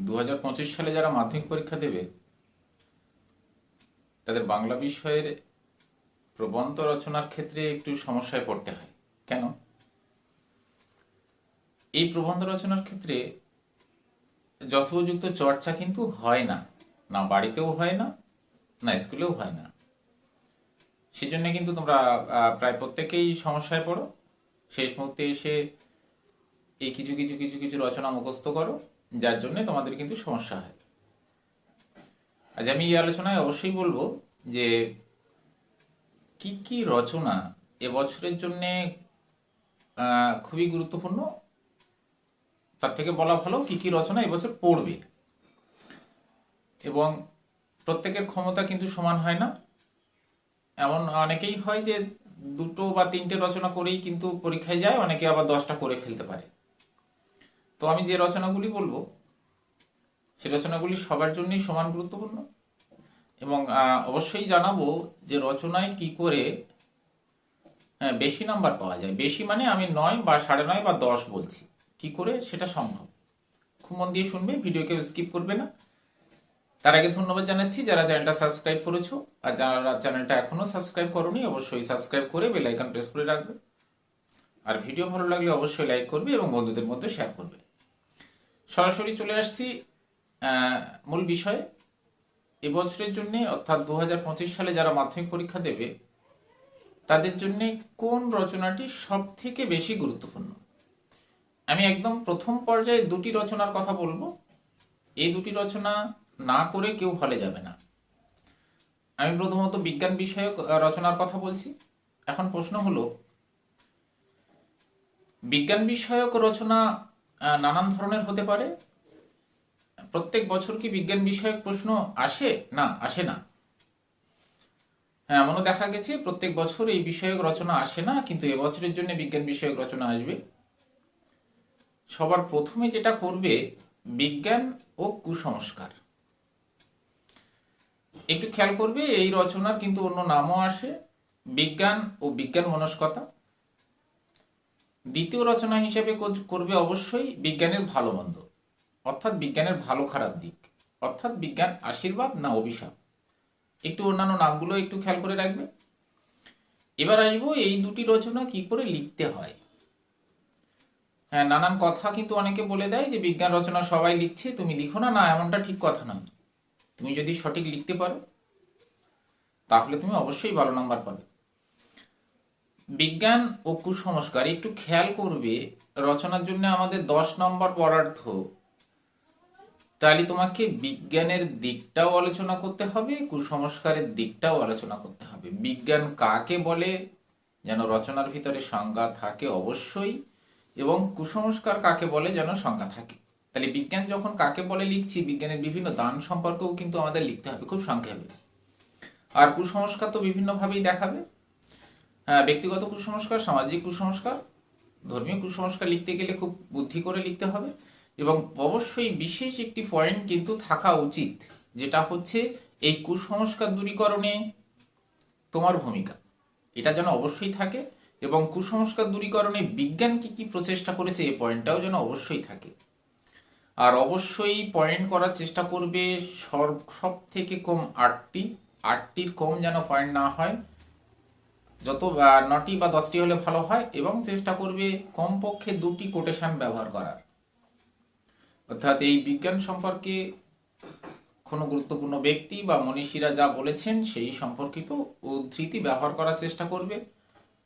দু হাজার পঁচিশ সালে যারা মাধ্যমিক পরীক্ষা দেবে, তাদের বাংলা বিষয়ের প্রবন্ধ রচনার ক্ষেত্রে একটু সমস্যায় পড়তে হয়। কেন? এই প্রবন্ধ রচনার ক্ষেত্রে যথোপযুক্ত চর্চা কিন্তু হয় না। না বাড়িতেও হয় না না স্কুলেও হয় না। সেজন্য কিন্তু তোমরা প্রায় প্রত্যেকেই সমস্যায় পড়ো। শেষ মুহূর্তে এসে এই কিছু কিছু কিছু কিছু রচনা মুখস্থ করো। যার জন্য তোমাদের কিন্তু সমস্যা হয়। আজ আমি এই আলোচনায় অবশ্যই বলব যে, কি কি রচনা এবছরের জন্য খুবই গুরুত্বপূর্ণ, তার থেকে বলা ভালো কি কি রচনা এবছর পড়বে। এবং প্রত্যেকের ক্ষমতা কিন্তু সমান হয় না। এমন অনেকেই হয় যে, দুটো বা তিনটে রচনা করেই কিন্তু পরীক্ষায় যায়, অনেকে আবার দশটা করে ফেলতে পারে। তো আমি যে রচনাগুলি বলব, সে রচনাগুলি সবার জন্যই সমান গুরুত্বপূর্ণ। এবং অবশ্যই জানাব যে রচনায় কি করে বেশি নাম্বার পাওয়া যায়। বেশি মানে আমি নয় বা সাড়ে নয় বা দশ বলছি। কি করে? সেটা সম্ভব। খুব মন দিয়ে শুনবে ভিডিওকে স্কিপ করবে না। তার আগে ধন্যবাদ জানাচ্ছি যারা চ্যানেলটা সাবস্ক্রাইব করেছ। আর যারা চ্যানেলটা এখনও সাবস্ক্রাইব করোনি, অবশ্যই সাবস্ক্রাইব করে বেল প্রেস করে রাখবে। আর ভিডিও ভালো লাগলে অবশ্যই লাইক করবে এবং বন্ধুদের মধ্যে শেয়ার করবে। সরাসরি চলে আসছি মূল বিষয়ে। এবছরের জন্য, অর্থাৎ দু হাজার পঁচিশ সালে যারা মাধ্যমিক পরীক্ষা দেবে, তাদের জন্য কোন রচনাটি সব থেকে বেশি গুরুত্বপূর্ণ? আমি একদম প্রথম পর্যায়ে দুটি রচনার কথা বলব। এই দুটি রচনা না করে কেউ হলে যাবে না। আমি প্রথমত বিজ্ঞান বিষয়ক রচনার কথা বলছি। এখন প্রশ্ন হলো, বিজ্ঞান বিষয়ক রচনা নানান ধরনের হতে পারে। প্রত্যেক বছর কি বিজ্ঞান বিষয়ক প্রশ্ন আসে? না আসে না। হ্যাঁ এমনও দেখা গেছে, প্রত্যেক বছর এই বিষয়ক রচনা আসে না, কিন্তু এবছরের জন্য বিজ্ঞান বিষয়ক রচনা আসবে। সবার প্রথমে যেটা করবে, বিজ্ঞান ও কুসংস্কার। একটু খেয়াল করবে, এই রচনার কিন্তু অন্য নামও আসে, বিজ্ঞান ও বিজ্ঞান মনস্কতা। দ্বিতীয় রচনা হিসেবে কর- করবে অবশ্যই বিজ্ঞানের ভালো মন্দ। অর্থাৎ বিজ্ঞানের ভালো খারাপ দিক। অর্থাৎ বিজ্ঞান আশীর্বাদ না অভিশাপ। একটু অন্যান্য নামগুলো একটু খেয়াল করে রাখবে। এবার আসব এই দুটি রচনা কি করে লিখতে হয়। হ্যাঁ নানান কথা কিন্তু অনেকে বলে দেয় যে বিজ্ঞান রচনা সবাই লিখছে, তুমি লিখো না না, এমনটা ঠিক কথা নয়। তুমি যদি সঠিক লিখতে পারো, তাহলে তুমি অবশ্যই ভালো নাম্বার পাবে। বিজ্ঞান ও কুসংস্কার, একটু খেয়াল করবে, রচনার জন্য আমাদের দশ নম্বর পদার্থ। তাহলে তোমাকে বিজ্ঞানের দিকটাও আলোচনা করতে হবে, কুসংস্কারের দিকটাও আলোচনা করতে হবে। বিজ্ঞান কাকে বলে? যেন রচনার ভিতরে সংজ্ঞা থাকে অবশ্যই, এবং কুসংস্কার কাকে বলে? যেন সংজ্ঞা থাকে। তাহলে বিজ্ঞান যখন কাকে বলে লিখছি, বিজ্ঞানের বিভিন্ন দান সম্পর্কেও কিন্তু আমাদের লিখতে হবে, খুব সংক্ষেপে। আর কুসংস্কার তো বিভিন্নভাবেই দেখাবে। ব্যক্তিগত কুসংস্কার, সামাজিক কুসংস্কার, ধর্মীয় কুসংস্কার লিখতে গেলে খুব বুদ্ধি করে লিখতে হবে এবং অবশ্যই বিশেষ একটি পয়েন্ট কিন্তু থাকা উচিত, যেটা হচ্ছে এই কুসংস্কার দূরীকরণে তোমার ভূমিকা। এটা যেন অবশ্যই থাকে এবং কুসংস্কার দূরীকরণে বিজ্ঞান কি কি প্রচেষ্টা করেছে, এই পয়েন্টটাও যেন অবশ্যই থাকে। আর অবশ্যই পয়েন্ট করার চেষ্টা করবে সব থেকে কম আটটি, আটটির কম যেন পয়েন্ট না হয় যত নটি বা দশটি হলে ভালো হয় এবং চেষ্টা করবে কমপক্ষে দুটি কোটেশন ব্যবহার করার। অর্থাৎ এই বিজ্ঞান সম্পর্কে কোনো গুরুত্বপূর্ণ ব্যক্তি বা মনীষীরা যা বলেছেন সেই সম্পর্কিত উদ্ধৃতি ব্যবহার করার চেষ্টা করবে,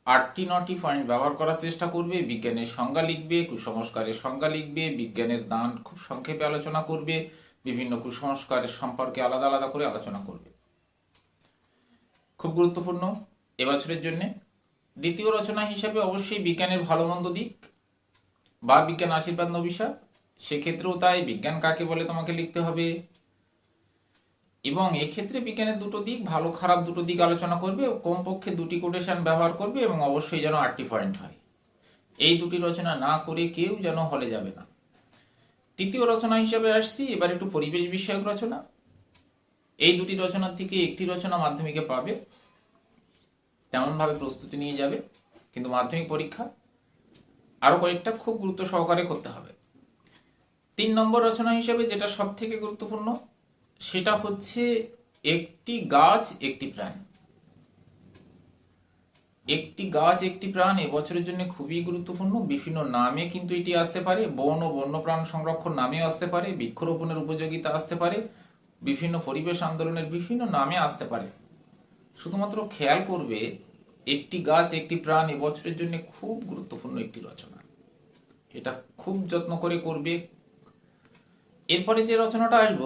আটটি, নটি পয়েন্ট ব্যবহার করার চেষ্টা করবে, বিজ্ঞানের সংজ্ঞা লিখবে, কুসংস্কারের সংজ্ঞা লিখবে, বিজ্ঞানের দান খুব সংক্ষেপে আলোচনা করবে, বিভিন্ন কুসংস্কারের সম্পর্কে আলাদা আলাদা করে আলোচনা করবে। খুব গুরুত্বপূর্ণ। এবছরের জন্য। দ্বিতীয় রচনা হিসাবে অবশ্যই বিজ্ঞানের ভালো মন্দ দিক বা বিজ্ঞান আশীর্বাদ নবিশা। সেক্ষেত্রেও তাই বিজ্ঞান কাকে বলে তোমাকে লিখতে হবে? এবং এক্ষেত্রে বিজ্ঞানের দুটো দিক, ভালো খারাপ দুটো দিক আলোচনা করবে, কমপক্ষে দুটি কোটেশন ব্যবহার করবে এবং অবশ্যই যেন আটটি পয়েন্ট হয়। এই দুটি রচনা না করে কেউ যেন হলে যাবে না। তৃতীয় রচনা হিসাবে আসছি, এবার একটু পরিবেশ বিষয়ক রচনা। এই দুটি রচনার থেকে একটি রচনা মাধ্যমিকে পাবে। তেমনভাবে প্রস্তুতি নিয়ে যাবে, কিন্তু মাধ্যমিক পরীক্ষা আরও কয়েকটা খুব গুরুত্ব সহকারে করতে হবে। তিন নম্বর রচনা হিসেবে যেটা সব থেকে গুরুত্বপূর্ণ, সেটা হচ্ছে একটি গাছ, একটি প্রাণ। একটি গাছ, একটি প্রাণ এবছরের জন্য খুবই গুরুত্বপূর্ণ। বিভিন্ন নামে কিন্তু এটি আসতে পারে, বন ও বন্যপ্রাণ সংরক্ষণ নামেও আসতে পারে, বৃক্ষরোপণের উপযোগিতা আসতে পারে, বিভিন্ন পরিবেশ আন্দোলনের বিভিন্ন নামে আসতে পারে। শুধুমাত্র খেয়াল করবে, একটি গাছ, একটি প্রাণ এবছরের জন্য খুব গুরুত্বপূর্ণ একটি রচনা। এটা খুব যত্ন করে করবে। এরপরে যে রচনাটা আসব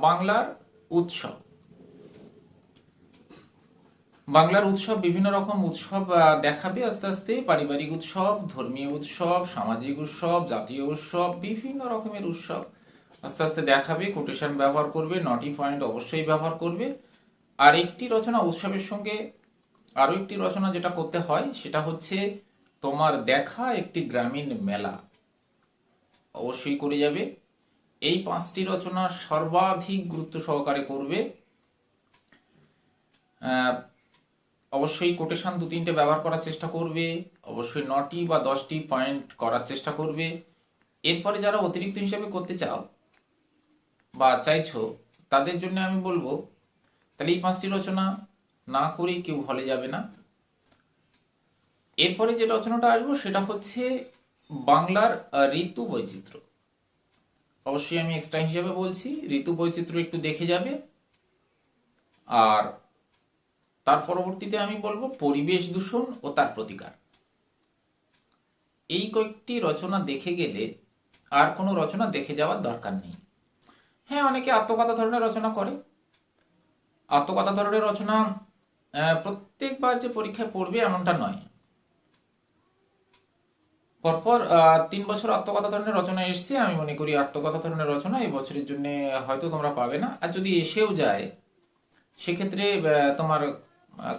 বাংলার উৎসব। বাংলার উৎসব বিভিন্ন রকম উৎসব দেখাবে আস্তে আস্তে। পারিবারিক উৎসব, ধর্মীয় উৎসব, সামাজিক উৎসব, জাতীয় উৎসব, বিভিন্ন রকমের উৎসব আস্তে আস্তে দেখাবে। কোটেশন ব্যবহার করবে নটি পয়েন্ট অবশ্যই ব্যবহার করবে। আর একটি রচনা উৎসবের সঙ্গে আরও একটি রচনা যেটা করতে হয়, সেটা হচ্ছে তোমার দেখা একটি গ্রামীণ মেলা। অবশ্যই করে যাবে। এই পাঁচটি রচনা সর্বাধিক গুরুত্ব সহকারে করবে। অবশ্যই কোটেশন দু তিনটে ব্যবহার করার চেষ্টা করবে। অবশ্যই নটি বা দশটি পয়েন্ট করার চেষ্টা করবে। এরপরে যারা অতিরিক্ত হিসাবে করতে চাও বা চাইছো, তাদের জন্য আমি বলব তাহলে এই পাঁচটি রচনা না করে কেউ হলে যাবে না। এরপরে যে রচনাটা আসব, সেটা হচ্ছে বাংলার ঋতু বৈচিত্র্য। অবশ্যই আমি এক্সট্রা হিসাবে বলছি, ঋতু বৈচিত্র্য একটু দেখে যাবে। আর তার পরবর্তীতে আমি বলব পরিবেশ দূষণ ও তার প্রতিকার। এই কয়েকটি রচনা দেখে গেলে আর কোনো রচনা দেখে যাওয়ার দরকার নেই। হ্যাঁ অনেকে আত্মকথা ধরনের রচনা করে আত্মকথা ধরনের রচনা প্রত্যেকবার যে পরীক্ষায় পড়বে এমনটা নয়। পরপর তিন বছর আত্মকথা ধরনের রচনা এসছে, আমি মনে করি আত্মকথা ধরনের রচনা এই বছরের জন্য হয়তো তোমরা পাবে না। আর যদি এসেও যায়, সেক্ষেত্রে তোমার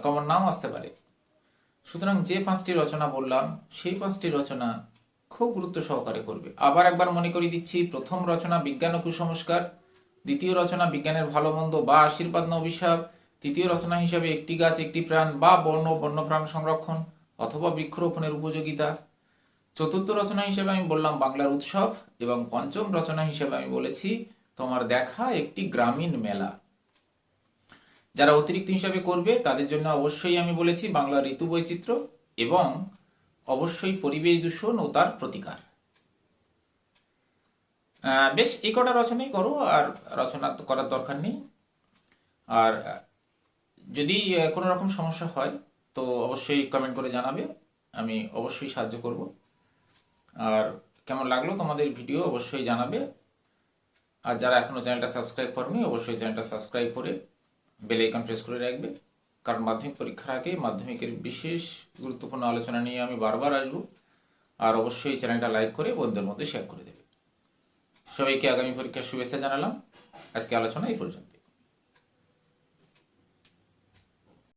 কমন নাও আসতে পারে। সুতরাং যে পাঁচটি রচনা বললাম, সেই পাঁচটি রচনা খুব গুরুত্ব সহকারে করবে। আবার একবার মনে করিয়ে দিচ্ছি, প্রথম রচনা বিজ্ঞান ও কুসংস্কার দ্বিতীয় রচনা বিজ্ঞানের ভালো মন্দ বা আশীর্বাদ না তৃতীয় রচনা হিসাবে একটি গাছ, একটি প্রাণ বা বন্য বন্যপ্রাণ সংরক্ষণ অথবা বৃক্ষরোপণের উপযোগিতা। চতুর্থ রচনা হিসেবে আমি বললাম বাংলার উৎসব এবং পঞ্চম রচনা হিসেবে আমি বলেছি তোমার দেখা একটি গ্রামীণ মেলা। যারা অতিরিক্ত হিসাবে করবে, তাদের জন্য অবশ্যই আমি বলেছি বাংলার ঋতু বৈচিত্র্য এবং অবশ্যই পরিবেশ দূষণ ও তার প্রতিকার। বেশ, এই কটা রচনাই করো, আর রচনা করার দরকার নেই। আর যদি কোনো রকম সমস্যা হয়, তো অবশ্যই কমেন্ট করে জানাবে, আমি অবশ্যই সাহায্য করব। আর কেমন লাগল তোমাদের ভিডিও অবশ্যই জানাবে। আর যারা এখনও চ্যানেলটা সাবস্ক্রাইব করেনি, অবশ্যই চ্যানেলটা সাবস্ক্রাইব করে বেল আইকন প্রেস করে রাখবে। কারণ মাধ্যমিক পরীক্ষার আগে মাধ্যমিকের বিশেষ গুরুত্বপূর্ণ আলোচনা নিয়ে আমি বারবার আসব। আর অবশ্যই চ্যানেলটা লাইক করে বন্ধুদের মধ্যে শেয়ার করে দেবে। সবাইকে আগামী পরীক্ষার শুভেচ্ছা জানালাম। আজকে আলোচনা এই পর্যন্ত।